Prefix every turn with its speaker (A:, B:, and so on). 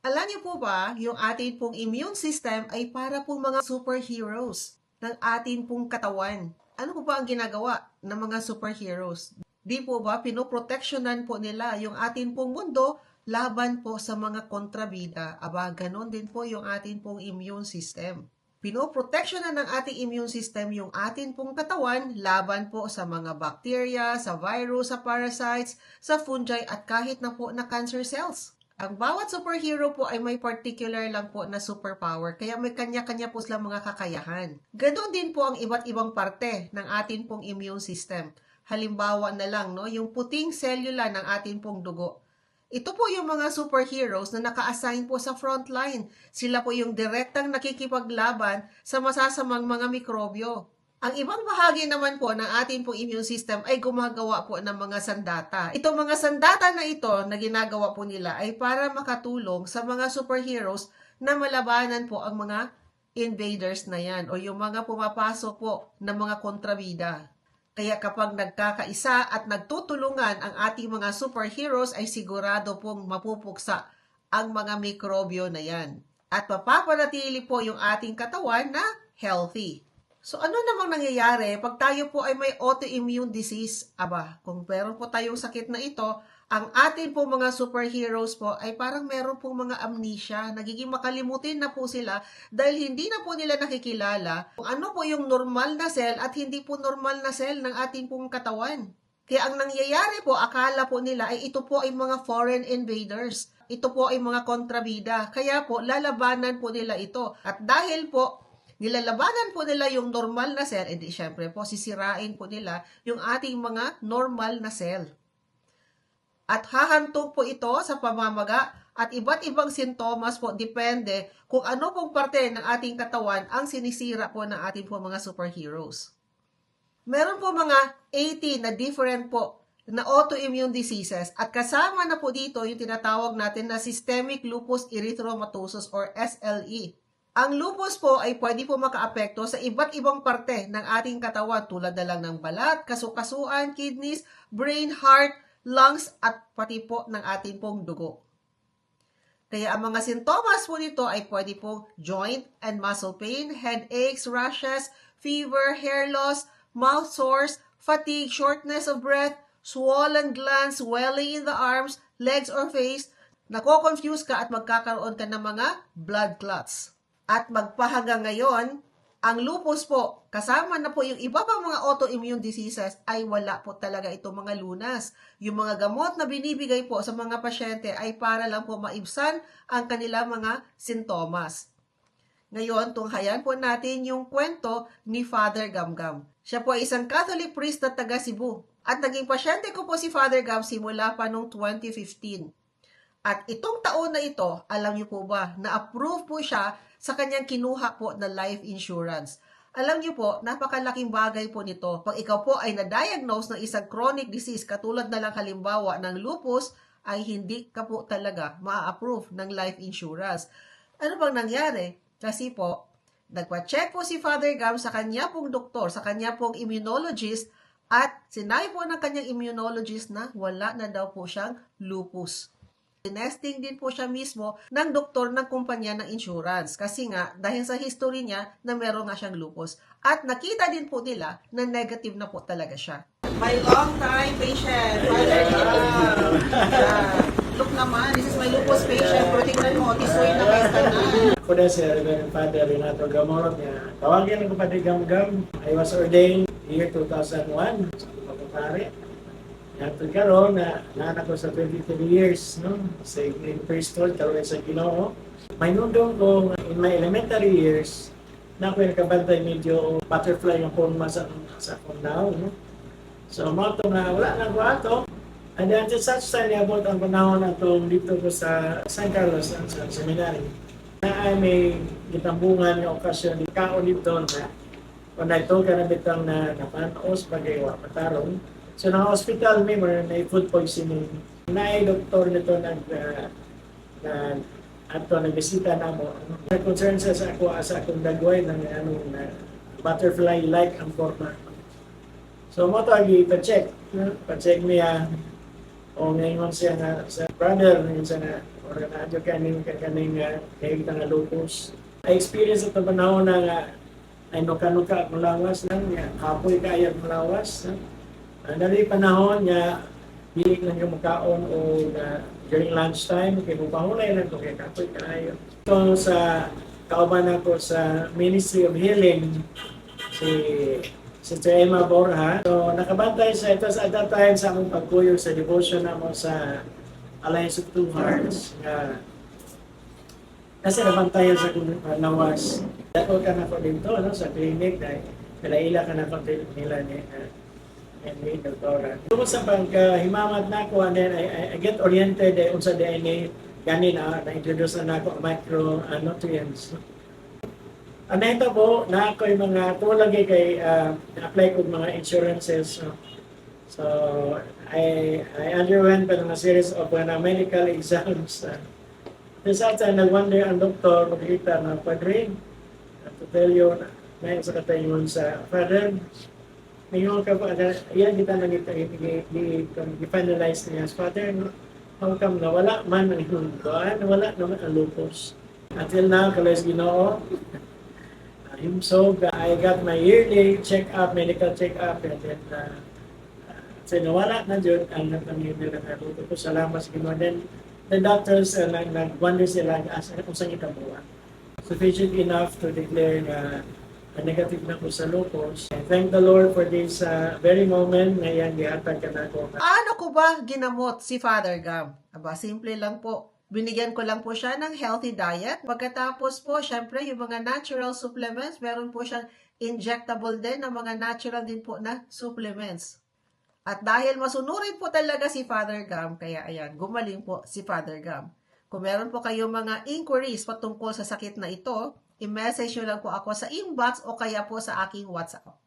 A: Alam niyo po ba, yung ating pong immune system ay para pong mga superheroes ng ating pong katawan. Ano po ba ang ginagawa ng mga superheroes? Di po ba pinoproteksyonan po nila yung ating pong mundo laban po sa mga kontrabida? Aba, ganon din po yung ating pong immune system. Pinoproteksyonan ng ating immune system yung ating pong katawan laban po sa mga bacteria, sa virus, sa parasites, sa fungi at kahit na po na cancer cells. Ang bawat superhero po ay may particular lang po na superpower, kaya may kanya-kanya po silang mga kakayahan. Ganon din po ang iba't ibang parte ng ating pong immune system. Halimbawa na lang, no, yung puting selula ng ating pong dugo. Ito po yung mga superheroes na naka-assign po sa frontline. Sila po yung direktang nakikipaglaban sa masasamang mga mikrobyo. Ang ibang bahagi naman po ng ating pong immune system ay gumagawa po ng mga sandata. Itong mga sandata na ito na ginagawa po nila ay para makatulong sa mga superheroes na malabanan po ang mga invaders na yan o yung mga pumapasok po ng mga kontrabida. Kaya kapag nagkakaisa at nagtutulungan ang ating mga superheroes ay sigurado pong mapupuksa ang mga mikrobyo na yan. At mapapanatili po yung ating katawan na healthy. So ano namang nangyayari pag tayo po ay may autoimmune disease? Aba, kung meron po tayong sakit na ito, ang ating po mga superheroes po ay parang meron pong mga amnesia, nagiging makalimutin na po sila dahil hindi na po nila nakikilala kung ano po yung normal na cell at hindi po normal na cell ng ating pong katawan. Kaya ang nangyayari po, akala po nila ay ito po ay mga foreign invaders. Ito po ay mga kontrabida. Kaya po, lalabanan po nila ito. At dahil po, nilalabanan po nila yung normal na cell, edi syempre po, sisirain po nila yung ating mga normal na cell. At hahantong po ito sa pamamaga at iba't ibang sintomas po depende kung ano pong parte ng ating katawan ang sinisira po ng ating po mga superheroes. Meron po mga 80 na different po na autoimmune diseases at kasama na po dito yung tinatawag natin na systemic lupus erythematosus or SLE. Ang lupus po ay pwede po makaapekto sa iba't ibang parte ng ating katawan tulad na lang ng balat, kasukasuan, kidneys, brain, heart, lungs at pati po ng ating pong dugo. Kaya ang mga sintomas po nito ay pwede pong joint and muscle pain, headaches, rashes, fever, hair loss, mouth sores, fatigue, shortness of breath, swollen glands, swelling in the arms, legs or face, nako-confuse ka at magkakaroon ka ng mga blood clots. At magpahaga ngayon, ang lupus po, kasama na po yung iba pang mga autoimmune diseases, ay wala po talaga itong mga lunas. Yung mga gamot na binibigay po sa mga pasyente ay para lang po maibsan ang kanilang mga sintomas. Ngayon, tunghayan po natin yung kwento ni Father Gamgam. Siya po ay isang Catholic priest na taga Cebu. At naging pasyente ko po si Father Gam simula pa noong 2015. At itong taon na ito, alam niyo po ba, na-approve po siya sa kanyang kinuha po na life insurance. Alam niyo po, napakalaking bagay po nito. Pag ikaw po ay na-diagnose ng isang chronic disease katulad na lang halimbawa ng lupus, ay hindi ka po talaga ma-approve ng life insurance. Ano bang nangyari? Kasi po, nagpa-check po si Father Gam sa kanya pong doktor, sa kanya pong immunologist, at sinabi po ng kanyang immunologist na wala na daw po siyang lupus. Tinesting din po siya mismo ng doktor ng kumpanya ng insurance kasi nga dahil sa history niya na meron nga siyang lupus. At nakita din po nila na negative na po talaga siya. My long time patient, Father Gam. look naman, this is my lupus patient. Pero tingnan mo, tisoy na kayo na.
B: Ako na si Reverend Father Renato Gamorot niya. Tawagin ko pa Gam-Gam. I was ordained year 2001 sa pagpapare. At karon na naanak ko sa 23 years, no? Sa in priesthood, karon sa Ginoo. May nundong ko in my elementary years, na ako yung nakabantay medyo butterfly ang forma sa sa akong no? So, mo to na wala nang ato. And then, at such time, niabot ang panahon atong dito ko sa San Carlos, ang sa seminary na ay may gitambungan nga okasyon ni kaon dito na kung na ito ka na bitang na napanos pagawa patarong. So na hospital member na food poisoning. Na ay doktor nito nag uh, na ato nagbisita na mo. Nag-concern sa sa ako sa akong dagway ng ano na butterfly like ang forma. So mo to pa-check. Pa-check niya o ngayon siya na sa brother ngayon siya na or na adyo kaning kaning uh, kaning nga lupus. I experience ito panahon na nga ay nuka-nuka at malawas lang, nga kapoy kaya at malawas. No? Uh, dali panahon nga dili lang yung makaon o na during lunchtime, kay mupahulay lang kung kay kapoy kaayo. Ito sa kauban ako sa Ministry of Healing, si Sister Emma Borja. So, nakabantay sa ito sa at that time sa among pagkuyo sa devotion namo sa Alliance of Two Hearts. Nga, kasi nabantayan sa nawas. Dako ka na ko dito no, sa clinic dahil kalaila ka na ko nila ni uh, ni doktora. Tungkol sa pagkahimamat na ako, and then I, I, get oriented eh, unsa DNA, gani na, na-introduce na ako ang micronutrients. No? Ano ito po, na ako yung mga, tumulagi kay, uh, apply ko mga insurances. No? So, I, I underwent pa ng series of uh, medical exams. Uh, This time, nag-wonder ang doktor, makikita na, uh, to tell you, may sa katayon sa Father, ngayon ka pa, yan kita nang i-finalize niya. Father, no, come na wala man ang iyong kuhaan, wala naman ang lupus. Until now, kalas ginoo, I'm so I got my yearly check-up, medical check-up, and then, uh, uh, so nawala na dyan ang natamit nila na lupus. Salamat sa ginoo. Then, the doctors, uh, nag- nag-wonder sila, as kung saan itabuan. Sufficient enough to declare na uh, negative na po sa lupus. And thank the Lord for this uh, very moment na yan, gihatag ka na ko.
A: Paano ko ba ginamot si Father Gam? Aba, simple lang po. Binigyan ko lang po siya ng healthy diet. Pagkatapos po, syempre, yung mga natural supplements, meron po siyang injectable din na mga natural din po na supplements. At dahil masunurin po talaga si Father Gam, kaya ayan, gumaling po si Father Gam. Kung meron po kayong mga inquiries patungkol sa sakit na ito, i-message nyo lang po ako sa inbox o kaya po sa aking WhatsApp.